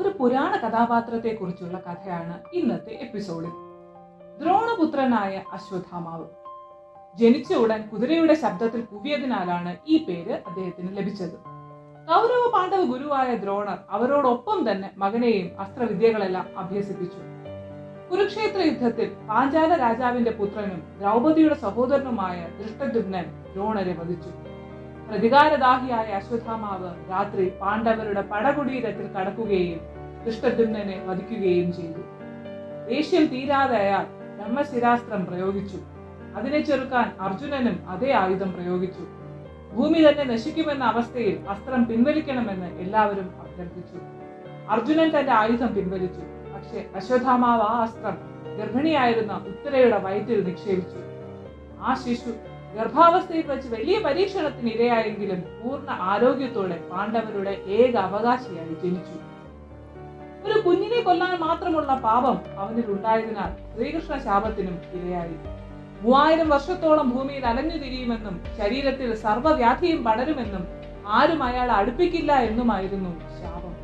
ഒരു പുരാണ കഥാപാത്രത്തെ കുറിച്ചുള്ള കഥയാണ് ഇന്നത്തെ എപ്പിസോഡിൽ. ദ്രോണപുത്രനായ അശ്വത്ഥാമാവ്. ജനിച്ച ഉടൻ കുതിരയുടെ ശബ്ദത്തിൽ കുവിയതിനാലാണ് ഈ പേര് അദ്ദേഹത്തിന് ലഭിച്ചത്. കൗരവ പാണ്ഡവ ഗുരുവായ ദ്രോണർ അവരോടൊപ്പം തന്നെ മകനെയും അസ്ത്രവിദ്യകളെല്ലാം അഭ്യസിപ്പിച്ചു. കുരുക്ഷേത്ര യുദ്ധത്തിൽ പാഞ്ചാല രാജാവിന്റെ പുത്രനും ദ്രൗപദിയുടെ സഹോദരനുമായ ദൃഷ്ടദ്യുമ്നൻ ദ്രോണരെ വധിച്ചു. പ്രതികാരദാഹിയായ അശ്വത്ഥാമാവ് രാത്രി പാണ്ഡവരുടെ പടകുടീരത്തിൽ കടക്കുകയും ദൃഷ്ടദ്യുമ്നനെ വധിക്കുകയും ചെയ്തു. ദേഷ്യം തീരാതെ അയാൾ ബ്രഹ്മശിരാസ്ത്രം പ്രയോഗിച്ചു. അതിനെ ചെറുക്കാൻ അർജുനനും അതേ ആയുധം പ്രയോഗിച്ചു. ഭൂമി തന്നെ നശിക്കുമെന്ന അവസ്ഥയിൽ അസ്ത്രം പിൻവലിക്കണമെന്ന് എല്ലാവരും അഭ്യർത്ഥിച്ചു. അർജുനൻ തന്റെ ആയുധം പിൻവലിച്ചു. പക്ഷെ അശ്വത്ഥാമാവ് ആ അസ്ത്രം ഗർഭിണിയായിരുന്ന ഉത്തരയുടെ വയറ്റിൽ നിക്ഷേപിച്ചു. ആ ശിശു ഗർഭാവസ്ഥയിൽ വെച്ച് വലിയ പരീക്ഷണത്തിന് ഇരയായെങ്കിലും പൂർണ ആരോഗ്യത്തോടെ പാണ്ഡവരുടെ ഏക അവകാശിയായി ജനിച്ചു. ഒരു കുഞ്ഞിനെ കൊല്ലാൻ മാത്രമുള്ള പാപം അവനിൽ ഉണ്ടായതിനാൽ ശ്രീകൃഷ്ണ ശാപത്തിനും ഇരയായി. മൂവായിരം വർഷത്തോളം ഭൂമിയിൽ അലഞ്ഞു തിരിയുമെന്നും ശരീരത്തിൽ സർവവ്യാധിയും പടരുമെന്നും ആരും അയാളെ അടുപ്പിക്കില്ല എന്നുമായിരുന്നു ശാപം.